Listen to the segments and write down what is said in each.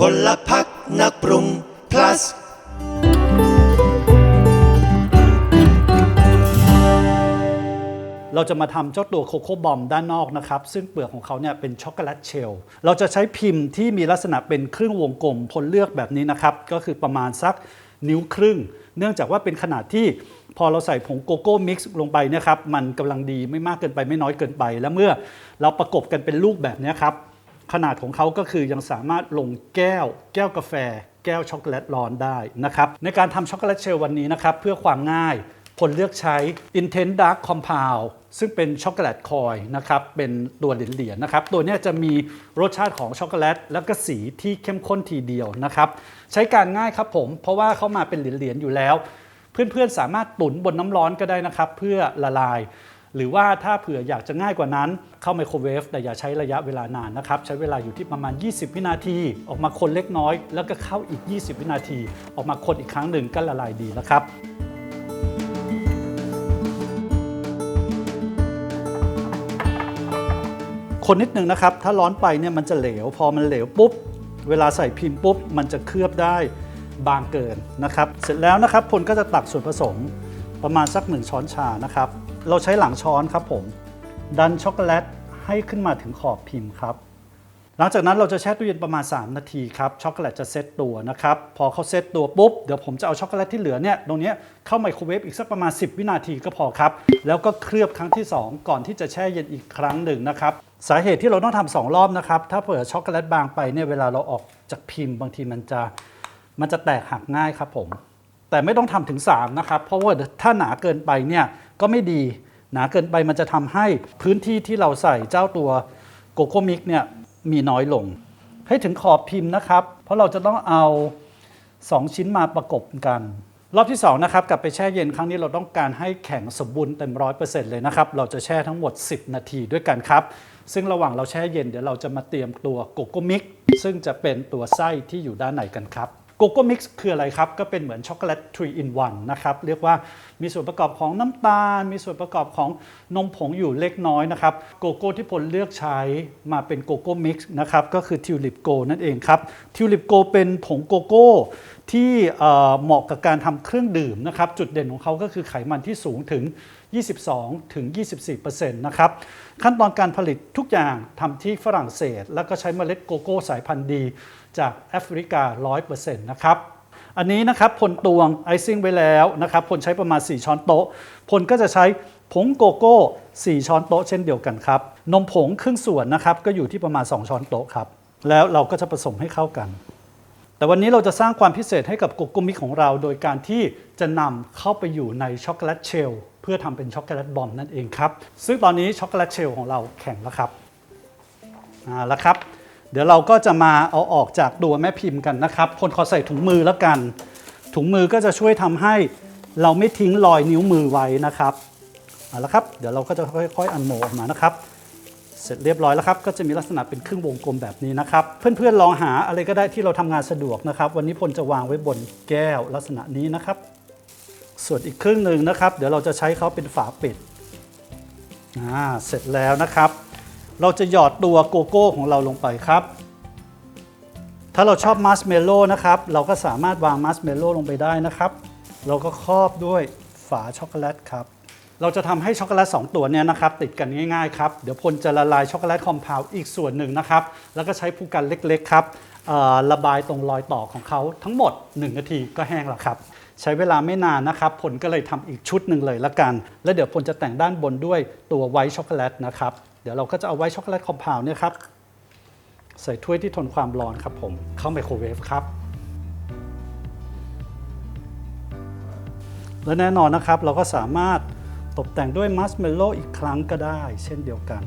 พลพักนักปรุง plus เราจะมาทำเจ้าตัวโคโค่บอมด้านนอกนะครับ ซึ่งเปลือกของเขาเนี่ยเป็นช็อกโกแลตเชลล์เราจะใช้พิมพ์ที่มีลักษณะเป็นครึ่งวงกลมพลเลือกแบบนี้นะครับ ก็คือประมาณสักนิ้วครึ่ง เนื่องจากว่าเป็นขนาดที่พอเราใส่ผงโกโก้มิกซ์ลงไปนะครับ มันกำลังดีไม่มากเกินไปไม่น้อยเกินไป และเมื่อเราประกบกันเป็นลูกแบบนี้ครับ ขนาดของเขาก็คือยังสามารถลงแก้ว แก้วกาแฟ แก้วช็อกโกแลตร้อนได้นะครับ ในการทำช็อกโกแลตเชลล์วันนี้นะครับเพื่อความง่ายผลเลือกใช้ Intense Dark Compound ซึ่งเป็นช็อกโกแลตคอยนะครับ เป็นตัวเหรียญๆนะครับ ตัวนี้จะมีรสชาติของช็อกโกแลต แล้วก็สีที่เข้มข้นทีเดียวนะครับ ใช้การง่ายครับผม เพราะว่าเขามาเป็นเหรียญๆอยู่แล้ว เพื่อนๆสามารถตุ๋นบนน้ำร้อนก็ได้นะครับ เพื่อละลาย หรือว่าถ้าเผื่ออยากจะง่ายกว่านั้น เข้าไมโครเวฟแต่อย่าใช้ระยะเวลานานนะครับ ใช้เวลาอยู่ที่ประมาณ 20 วินาที ออกมาคนเล็กน้อย แล้วก็เข้าอีก 20 วินาที ออกมาคนอีกครั้งหนึ่งก็ละลายดีนะครับคนนิดนึงนะครับ ถ้าร้อนไปเนี่ยมันจะเหลว พอมันเหลวปุ๊บ เวลาใส่พิมพ์ปุ๊บ มันจะเคลือบได้บางเกินนะครับ เสร็จแล้วนะครับพลก็จะตักส่วนผสมประมาณสัก 1 ช้อนชานะครับ เราใช้หลังช้อนครับผม ดันช็อกโกแลตให้ขึ้นมาถึงขอบพิมพ์ครับ หลังจากนั้นเราจะแช่ตู้เย็นประมาณ 3 นาทีครับช็อกโกแลตจะเซตตัวนะครับ พอเขาเซตตัวปุ๊บเดี๋ยวผมจะเอาช็อกโกแลตที่เหลือเนี่ยตรงนี้เข้าไมโครเวฟอีกสักประมาณ 10 วินาทีก็พอครับ แล้วก็เคลือบครั้งที่ 2 ก่อนที่จะแช่เย็นอีกครั้งหนึ่งนะครับสาเหตุที่เราต้องทำสองรอบนะครับถ้าเผื่อช็อกโกแลตบางไปเนี่ยเวลาเราออกจากพิมพ์บางทีมันจะมันจะแตกหักง่ายครับผมแต่ไม่ต้องทำถึง 3 นะครับ เพราะว่าถ้าหนาเกินไปเนี่ย ก็ไม่ดีหนาเกินไปมันจะทำให้พื้นที่ที่เราใส่เจ้าตัวโกโก้มิกเนี่ยมีน้อยลง ให้ถึงขอบพิมพ์นะครับ เพราะเราจะต้องเอา 2 ชิ้นมาประกบกัน รอบที่2นะครับกลับไปแช่เย็นครั้งนี้เราต้องการให้แข็งสมบูรณ์เต็มร้อยเปอร์เซ็นต์เลยนะครับ เราจะแช่ทั้งหมด 10 นาทีด้วยกันครับ ซึ่งระหว่างเราแช่เย็นเดี๋ยวเราจะมาเตรียมตัวโกโก้มิกซึ่งจะเป็นตัวไส้ที่อยู่ด้านในกันครับ โกโก้มิกซ์คืออะไรครับ ก็เป็นเหมือนช็อกโกแลต3 in 1นะครับ เรียกว่ามีส่วนประกอบของน้ำตาล มีส่วนประกอบของนมผงอยู่เล็กน้อยนะครับ โกโก้ที่ผลเลือกใช้มาเป็นโกโก้มิกซ์นะครับ ก็คือทิวลิปโกนั่นเองครับทิวลิปโกเป็นผงโกโก้ที่เหมาะกับการทำเครื่องดื่มนะครับ จุดเด่นของเขาก็คือไขมันที่สูงถึง 22 ถึง 24%นะครับ ขั้นตอนการผลิตทุกอย่างทำที่ฝรั่งเศส แล้วก็ใช้เมล็ดโกโก้สายพันธุ์ดี จากแอฟริกา 100%นะครับอันนี้นะครับพลตวงไอซิ่งไว้แล้วนะครับพลใช้ประมาณ 4 ช้อนโต๊ะพลก็จะใช้ผงโกโก้ 4 ช้อนโต๊ะเช่นเดียวกันครับ นมผงครึ่งส่วนนะครับก็อยู่ที่ประมาณ 2 ช้อนโต๊ะครับ แล้วเราก็จะผสมให้เข้ากัน แต่วันนี้เราจะสร้างความพิเศษให้กับโกโก้มิกของเรา โดยการที่จะนำเข้าไปอยู่ในช็อกโกแลตเชลล์เพื่อทำเป็นช็อกโกแลตบอมนั่นเองครับ ซึ่งตอนนี้ช็อกโกแลตเชลล์ของเราแข็งแล้วครับอ่าแล้วครับ เดี๋ยวเราก็จะมาเอาออกจากตัวแม่พิมพ์กันนะครับพลขอใส่ถุงมือแล้วกัน ถุงมือก็จะช่วยทำให้เราไม่ทิ้งรอยนิ้วมือไว้นะครับเอาละครับ เดี๋ยวเราก็จะค่อยๆ อันโมออกมานะครับ เสร็จเรียบร้อยแล้วครับ ก็จะมีลักษณะเป็นครึ่งวงกลมแบบนี้นะครับ เพื่อนๆลองหาอะไรก็ได้ที่เราทำงานสะดวกนะครับ วันนี้พลจะวางไว้บนแก้วลักษณะนี้นะครับ ส่วนอีกครึ่งหนึ่งนะครับ เดี๋ยวเราจะใช้เขาเป็นฝาปิดอ่าเสร็จแล้วนะครับ เราจะหยอดตัวโกโก้ของเราลงไปครับ ถ้าเราชอบมัสเมลโล่นะครับ เราก็สามารถวางมัสเมลโล่ลงไปได้นะครับ เราก็ครอบด้วยฝาช็อกโกแลตครับ เราจะทำให้ช็อกโกแลต2ตัวเนี้ยนะครับติดกันง่ายๆครับ เดี๋ยวพลจะละลายช็อกโกแลตคอมเพลอีกส่วนหนึ่งนะครับ แล้วก็ใช้ผู้กันเล็กๆครับระบายตรงรอยต่อของเขาทั้งหมด 1 นาทีก็แห้งแล้วครับ ใช้เวลาไม่นานนะครับ ผลก็เลยทำอีกชุดหนึ่งเลยละกัน แล้วเดี๋ยวผลจะแต่งด้านบนด้วยตัวไวท์ช็อกโกแลตนะครับ เดี๋ยวเราก็จะเอาไวท์ช็อกโกแลตคอมเพลเนี่ยครับใส่ถ้วยที่ทนความร้อนครับผมเข้าไมโครเวฟครับและแน่นอนนะครับเราก็สามารถ ตกแต่งด้วยมัสเมลโล่อีกครั้งก็ได้ เช่นเดียวกัน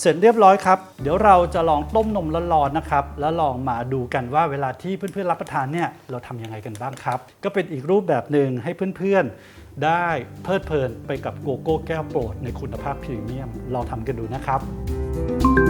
เสร็จเรียบร้อยครับ เดี๋ยวเราจะลองต้มนมร้อนๆนะครับ แล้วลองมาดูกันว่าเวลาที่เพื่อนๆรับประทานเนี่ยเราทำยังไงกันบ้างครับ ก็เป็นอีกรูปแบบหนึ่งให้เพื่อนๆ ได้เพลิดเพลินไปกับโกโก้แก้วโปรดในคุณภาพพรีเมียมลองทำกันดูนะครับ